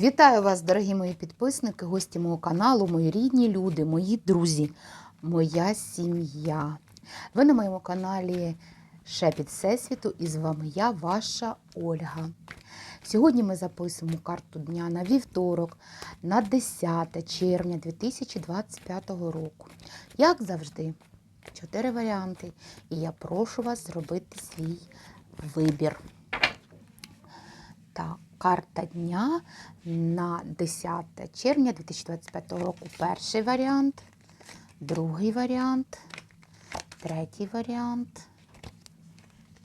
Вітаю вас, дорогі мої підписники, гості мого каналу, мої рідні люди, мої друзі, моя сім'я. Ви на моєму каналі Шепіт Всесвіту і з вами я, ваша Ольга. Сьогодні ми записуємо карту дня на вівторок, на 10 червня 2025 року. Як завжди, чотири варіанти. І я прошу вас зробити свій вибір. Так, карта дня на 10 червня 2025 року. Перший варіант, другий варіант, третій варіант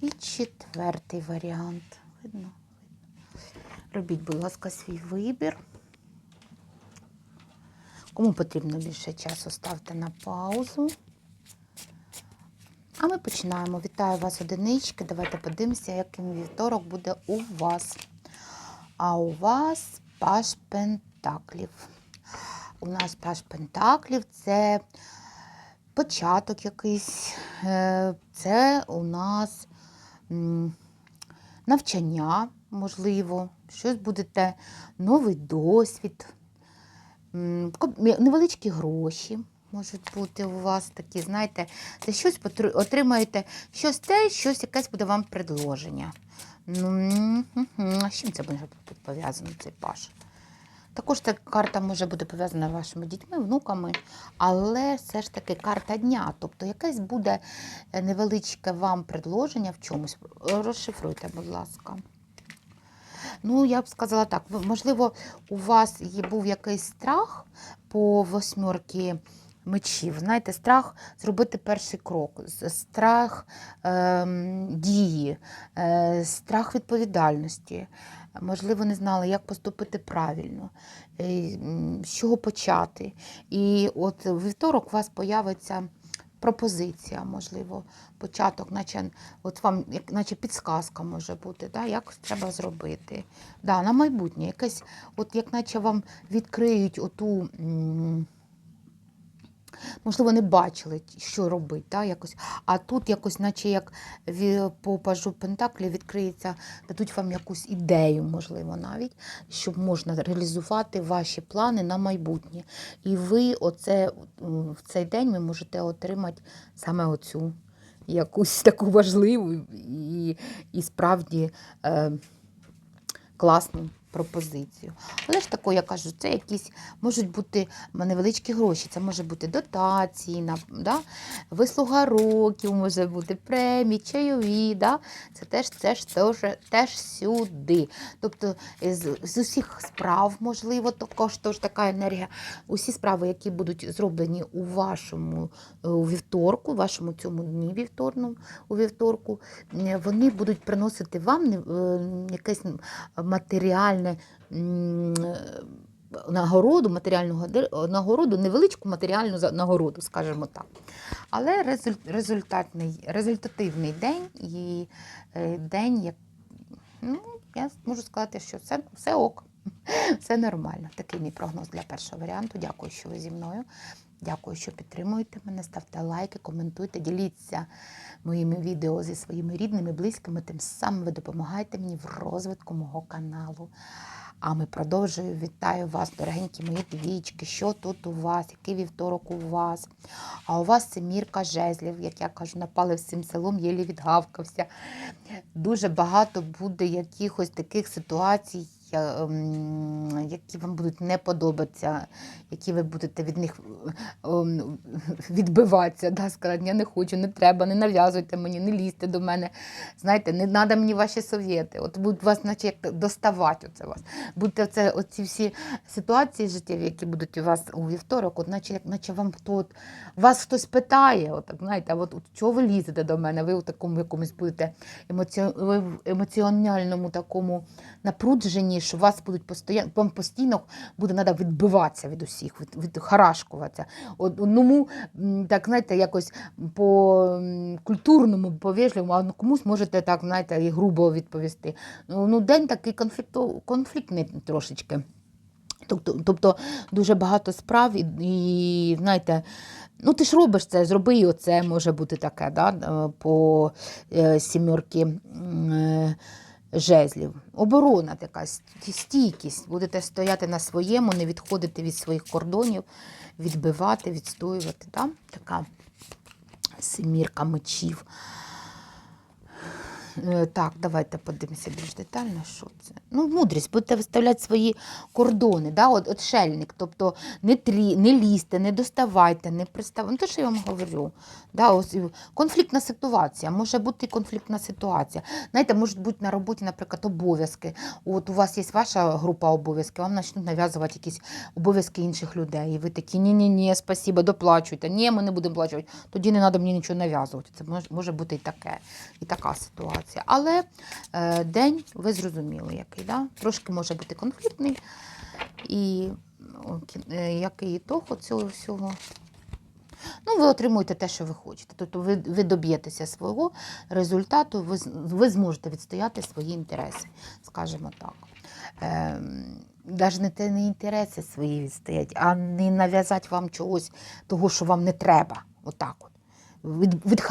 і четвертий варіант. Видно? Робіть, будь ласка, свій вибір. Кому потрібно більше часу, ставте на паузу. А ми починаємо. Вітаю вас, одинички. Давайте подивимося, яким вівторок буде у вас. А у вас паш пентаклів. У нас паш пентаклів це початок якийсь, е, це у нас навчання, можливо, щось будете, новий досвід, невеличкі гроші. Можуть бути у вас такі, знаєте, це щось отримаєте, щось те, щось якесь буде вам предложення. Ну, а з чим це може бути пов'язано, цей паш? Також ця карта може бути пов'язана вашими дітьми, внуками, але все ж таки карта дня. Тобто якесь буде е, невеличке вам предложення в чомусь. Розшифруйте, будь ласка. Ну, я б сказала так, можливо, у вас був якийсь страх по восьмерки мечів. Знаєте, страх зробити перший крок, страх ем, дії, е, страх відповідальності. Можливо, не знали, як поступити правильно, е, з чого почати. І от вівторок у вас появиться пропозиція, можливо, початок, наче от вам, наче підсказка може бути, да, як треба зробити. Да, на майбутнє, якесь, от як наче вам відкриють оту. м, Можливо, не бачили, що робити, да, якось. а тут якось, наче як по пажу Пентаклі відкриється, дадуть вам якусь ідею, можливо, навіть, щоб можна реалізувати ваші плани на майбутнє. І ви оце, в цей день ви можете отримати саме оцю якусь таку важливу і, і справді е, класну пропозицію. Але ж тако, я кажу, це якісь можуть бути невеличкі гроші, це може бути дотації, на, да? вислуга років, може бути премії, чайові. Да? Це теж, це ж теж, теж сюди. Тобто з, з усіх справ, можливо, також тож така енергія. Усі справи, які будуть зроблені у вашому е, у вівторку, у вашому цьому дні вівторному, у вівторку, е, вони будуть приносити вам е, якесь матеріальне м, е, нагороду, матеріальну нагороду, невеличку матеріальну нагороду, скажімо так. Але результатний, результативний день і е, день, як, ну, я можу сказати, що все, все ок. Все нормально. Такий мій прогноз для першого варіанту. Дякую, що ви зі мною. Дякую, що підтримуєте мене. Ставте лайки, коментуйте, діліться моїми відео зі своїми рідними, близькими. Тим самим ви допомагаєте мені в розвитку мого каналу. А ми продовжуємо. Вітаю вас, дорогенькі мої двічки. Що тут у вас? Який вівторок у вас? А у вас це мірка жезлів, як я кажу, напали всім селом, єлі відгавкався. Дуже багато буде якихось таких ситуацій, які вам будуть не подобатися, які ви будете від них ем, відбиватися. Да, сказати, я не хочу, не треба, не нав'язуйте мені, не лізьте до мене. Знаєте, не треба мені ваші совєти. От будуть вас, наче як доставати оце вас. Будете це, оці всі ситуації життєві, які будуть у вас у вівторок, от наче, як, наче вам хто от, вас хтось питає, от, знаєте, а от, от чого ви лізете до мене? Ви у такому якомусь будете емоціональному такому напрудженні, що вас будуть постійно, вам постійно буде треба відбиватися від усіх, від, відхарашкуватися. Одному, так, знаєте, якось по культурному, повежливому, а комусь можете так, знаєте, і грубо відповісти. Ну, ну день такий конфліктний трошечки. Тобто, тобто дуже багато справ, і, і знаєте, ну ти ж робиш це, зроби і оце може бути таке, да, по е, сімерки е, жезлів. Оборона така, стійкість. Будете стояти на своєму, не відходити від своїх кордонів, відбивати, відстоювати. Да? Така семірка мечів. Е, Так, давайте подивимося більш детально, що це. Ну, мудрість, будете виставляти свої кордони, да? от, отшельник. Тобто не, трі, не лізьте, не доставайте, не приставайте. Ну, те, що я вам говорю. Да? Ось, конфліктна ситуація, може бути конфліктна ситуація. Знаєте, можуть бути на роботі, наприклад, обов'язки. От у вас є ваша група обов'язків, вам почнуть нав'язувати якісь обов'язки інших людей. І ви такі, ні-ні-ні, спасибо, доплачуйте. Ні, ми не будемо плачувати. Тоді не треба мені нічого нав'язувати. Це може бути і таке, і така ситуація. Але е, день, ви зрозуміли, який, да? трошки може бути конфліктний. І о, е, який ітог цього всього. Ну, ви отримуєте те, що ви хочете. Тобто ви, ви доб'єтеся свого результату, ви, ви зможете відстояти свої інтереси, скажімо так. Ем, навіть не те не інтереси свої відстоять, а не нав'язати вам чогось того, що вам не треба. Отак от. Від, від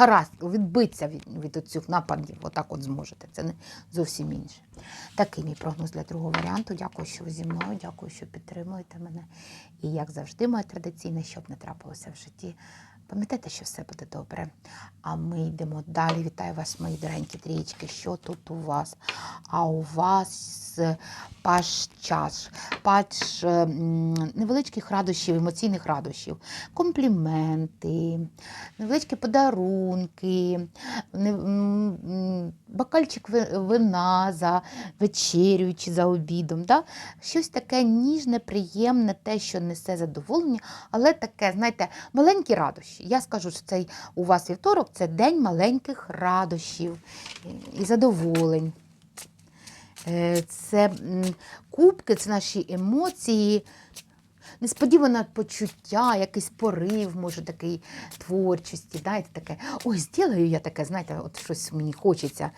відбитися від, від цих нападів, отак от зможете. Це не зовсім інше. Такий мій прогноз для другого варіанту. Дякую, що ви зі мною, дякую, що підтримуєте мене. І як завжди, моє традиційне, щоб не трапилося в житті. Пам'ятайте, що все буде добре. А ми йдемо далі. Вітаю вас, мої доренькі трієчки. Що тут у вас? А у вас паш час, паш невеличких радощів, емоційних радощів, компліменти, невеличкі подарунки, бокальчик ви- вина за вечерю чи за обідом. Да? Щось таке ніжне, приємне, те, що несе задоволення, але таке, знаєте, маленькі радощі. Я скажу, що цей у вас вівторок це день маленьких радощів і задоволень. Е, Це кубки, це наші емоції, несподіване почуття, якийсь порив, може, такий творчості. Знаєте, таке, ой, зроблю я таке, знаєте, от щось мені хочеться.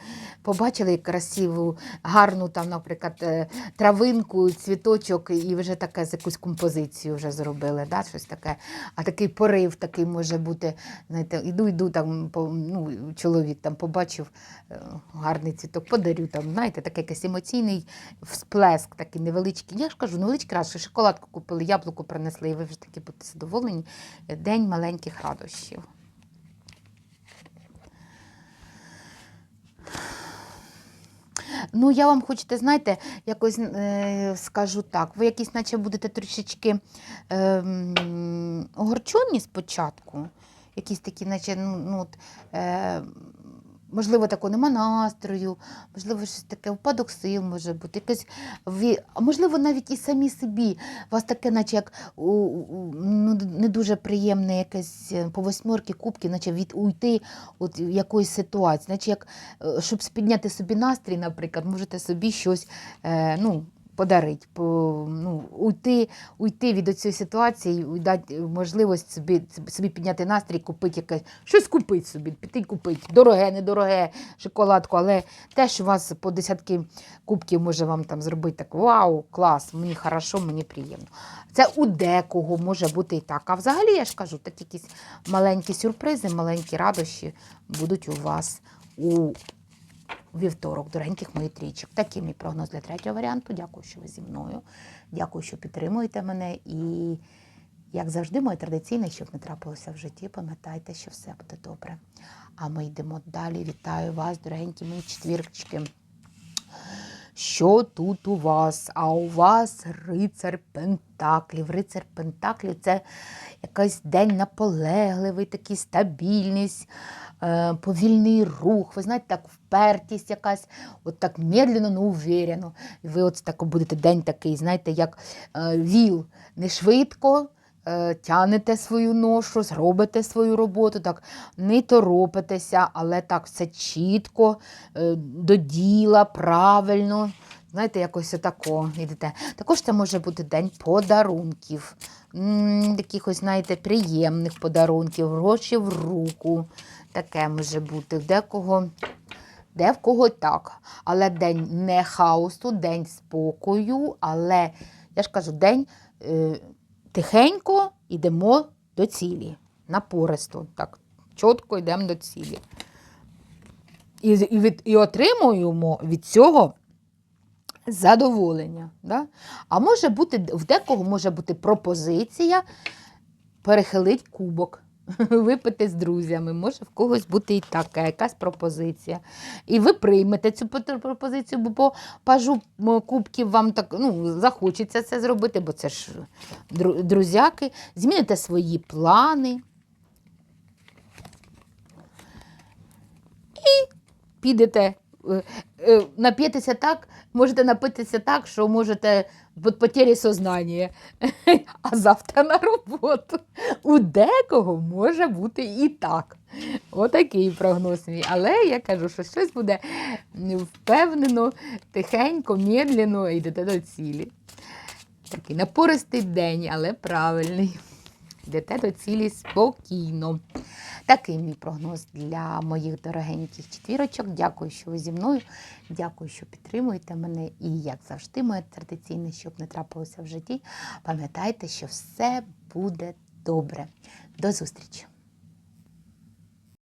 Побачили красиву, гарну, там, наприклад, е, травинку, цвіточок, і вже таке з якусь композицію вже зробили. Да? Щось таке. А такий порив такий може бути. Знаєте, іду, йду там, ну, чоловік там побачив е, гарний цвіток, подарю там, знаєте, такий якийсь емоційний всплеск, такий невеличкий. Я ж кажу, невеличкий раз, що шоколадку купили, яблуко принесли, і ви вже такі будете задоволені. День маленьких радощів. Ну, я вам хочете, знаєте, якось е, скажу так, ви якісь наче будете трішечки е, огорчені спочатку, якісь такі, наче, ну, ну, от, е, можливо, такого нема настрою, можливо, щось таке впадок сил може бути, якесь, ви, а можливо, навіть і самі собі, вас таке, наче як ну, не дуже приємне якесь е, по восьмерки кубки, наче від уйти от якоїсь ситуації, наче як е, щоб підняти собі настрій, наприклад, можете собі щось е, ну, подарити, по, ну, уйти, уйти від цієї ситуації, дати можливість собі, собі підняти настрій, купити якесь, щось купити собі, піти купити. Дороге, недороге, шоколадку, але те, що вас по десятки кубків може вам там зробити так, вау, клас, мені хорошо, мені приємно. Це у декого може бути і так. А взагалі, я ж кажу, такі якісь маленькі сюрпризи, маленькі радощі будуть у вас у вівторок, дорогеньких моїх трійчик. Такий мій прогноз для третього варіанту. Дякую, що ви зі мною. Дякую, що підтримуєте мене. І, як завжди, моє традиційне, щоб не трапилося в житті, пам'ятайте, що все буде добре. А ми йдемо далі. Вітаю вас, дорогенькі мої четвірчики. Що тут у вас? А у вас рицар Пентаклів. Рицар Пентаклів це якийсь день наполегливий, такий стабільність, е, повільний рух. Ви знаєте, так впертість якась, от так медленно, но уверенно. І ви от так будете день такий, знаєте, як е, віл, не швидко. Е, Тянете свою ношу, зробите свою роботу, так не торопитеся, але так все чітко, е, до діла, правильно. Знаєте, якось отако йдете. Також це може бути день подарунків, якихось, знаєте, приємних подарунків, гроші в руку. Таке може бути. Декого, де в кого так. Але день не хаосу, день спокою, але я ж кажу, день е, тихенько йдемо до цілі. Напористо. Так, чітко йдемо до цілі. і, і, від, і отримуємо від цього задоволення. Да? А може бути, в декого може бути пропозиція перехилити кубок, випити з друзями. Може в когось бути і така якась пропозиція. І ви приймете цю пропозицію, бо по пажу кубків вам так ну, захочеться це зробити, бо це ж друзяки. Зміните свої плани. і підете, нап'єтеся так, можете напитися так, що можете потері сознання, а завтра на роботу. У декого може бути і так. Отакий прогноз мій. Але я кажу, що щось буде впевнено, тихенько, медленно йдете до цілі. Такий напористий день, але правильний. Йдете до цілі спокійно. Такий мій прогноз для моїх дорогеньких четвірочок. Дякую, що ви зі мною. Дякую, що підтримуєте мене. І, як завжди, моє традиційне, щоб не трапилося в житті. Пам'ятайте, що все буде добре. До зустрічі!